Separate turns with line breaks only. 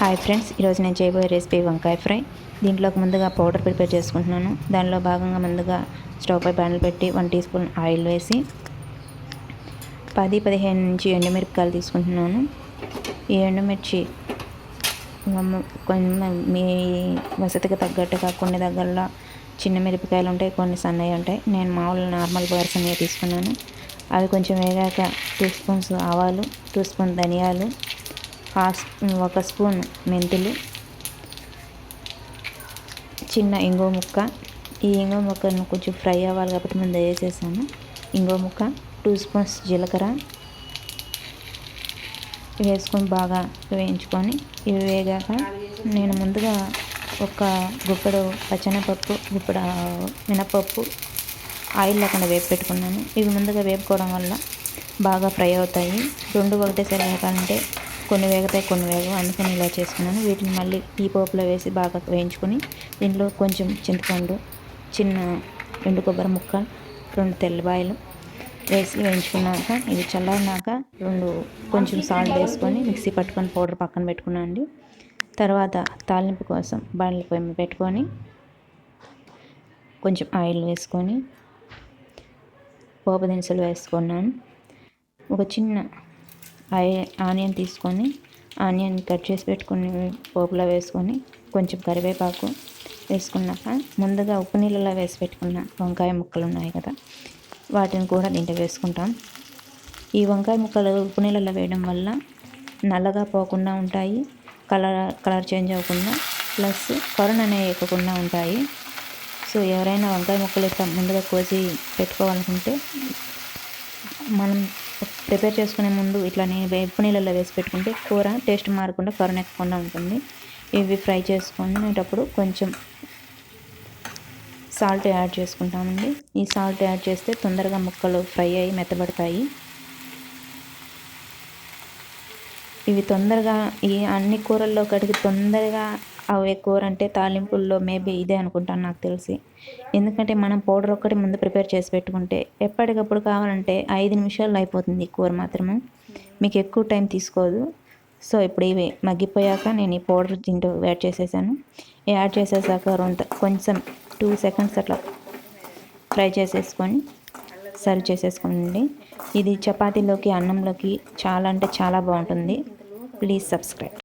Hi friends ఈరోజు నేను చేయబోయే రెసిపీ వంకాయ ఫ్రై. దీంట్లోకి ముందుగా పౌడర్ ప్రిపేర్ చేసుకుంటున్నాను. దానిలో భాగంగా ముందుగా స్టవ్ పై ప్యాన్లు పెట్టి వన్ టీ స్పూన్ ఆయిల్ వేసి పది పదిహేను నుంచి ఎండుమిరపకాయలు తీసుకుంటున్నాను. ఈ ఎండుమిర్చి కొన్ని మీ వసతికి తగ్గట్టుగా కొన్ని దగ్గరలో చిన్న మిరపకాయలు ఉంటాయి కొన్ని సన్నవి ఉంటాయి. నేను మామూలు నార్మల్ పర్సన్గా తీసుకున్నాను. అవి కొంచెం వేగాక టూ స్పూన్స్ ఆవాలు టూ స్పూన్ ధనియాలు హాఫ్ ఒక స్పూన్ మెంతులు చిన్న ఇంగువ ముక్క. ఈ ఇంగువ ముక్కను కొంచెం ఫ్రై అవ్వాలి కాబట్టి ముందు వేసేసాను ఇంగో ముక్క టూ స్పూన్స్ జీలకర్ర వేసుకొని బాగా వేయించుకొని ఇవి వేగాక నేను ముందుగా ఒక గుప్పెడు పచ్చనపప్పు గుప్పెడు మినపప్పు ఆయిల్ లేకుండా వేపు పెట్టుకున్నాను. ఇవి ముందుగా వేపుకోవడం వల్ల బాగా ఫ్రై అవుతాయి. రెండు ఒకటేసారి వేపాలంటే కొన్ని వేగుతాయి కొన్ని వేగవు. అందుకని ఇలా చేసుకున్నాను. వీటిని మళ్ళీ టీ పోపులో వేసి బాగా వేయించుకొని దీంట్లో కొంచెం చింతపండు చిన్న ఎండు కొబ్బరి ముక్క రెండు తెల్లబాయలు వేసి వేయించుకున్నాక ఇవి చల్లారినాక రెండు కొంచెం సాల్ట్ వేసుకొని మిక్సీ పట్టుకొని పౌడర్ పక్కన పెట్టుకున్నాను అండి. తర్వాత తాలింపు కోసం బండ్లు పొయ్యి పెట్టుకొని కొంచెం ఆయిల్ వేసుకొని పోపు దినుసులు వేసుకున్నాను. ఒక చిన్న ఆనియన్ తీసుకొని ఆనియన్ కట్ చేసి పెట్టుకుని పోపులో వేసుకొని కొంచెం కరివేపాకు వేసుకున్నాక ముందుగా ఉప్పు నీళ్ళలో వేసి పెట్టుకున్న వంకాయ ముక్కలు ఉన్నాయి కదా వాటిని కూడా దీంట్లో వేసుకుంటాం. ఈ వంకాయ ముక్కలు ఉప్పు నీళ్ళలో వేయడం వల్ల నల్లగా పోకుండా ఉంటాయి కలర్ కలర్ చేంజ్ అవ్వకుండా ప్లస్ కరుణ అనేవి ఎక్కకుండా ఉంటాయి. సో ఎవరైనా వంకాయ ముక్కలు ఇట్లా ముందుగా కోసి పెట్టుకోవాలనుకుంటే మనం ప్రిపేర్ చేసుకునే ముందు ఇట్లానే వేపు నీళ్ళలో వేసి పెట్టుకుంటే కూర టేస్ట్ మారకుండా కొరన ఎక్కకుండా ఉంటుంది. ఇవి ఫ్రై చేసుకునేటప్పుడు కొంచెం సాల్ట్ యాడ్ చేసుకుంటామండి. ఈ సాల్ట్ యాడ్ చేస్తే తొందరగా ముక్కలు ఫ్రై అయ్యి మెత్తబడతాయి. ఇవి తొందరగా ఈ అన్ని కూరల్లో కడిగి తొందరగా అవే కూర అంటే తాలింపుల్లో మేబీ ఇదే అనుకుంటాను నాకు తెలిసి. ఎందుకంటే మనం పౌడర్ ఒక్కటి ముందు ప్రిపేర్ చేసి పెట్టుకుంటే ఎప్పటికప్పుడు కావాలంటే ఐదు నిమిషాల్లో అయిపోతుంది కూర మాత్రము. మీకు ఎక్కువ టైం తీసుకోదు. సో ఇప్పుడు ఇవి మగ్గిపోయాక నేను ఈ పౌడర్ దీంట్లో యాడ్ చేసేసాను. యాడ్ చేసేసాక రొంత కొంచెం టూ సెకండ్స్ అట్లా ఫ్రై చేసేసుకొని సర్వ్ చేసేసుకోండి. ఇది చపాతీలోకి అన్నంలోకి చాలా అంటే చాలా బాగుంటుంది. Please subscribe.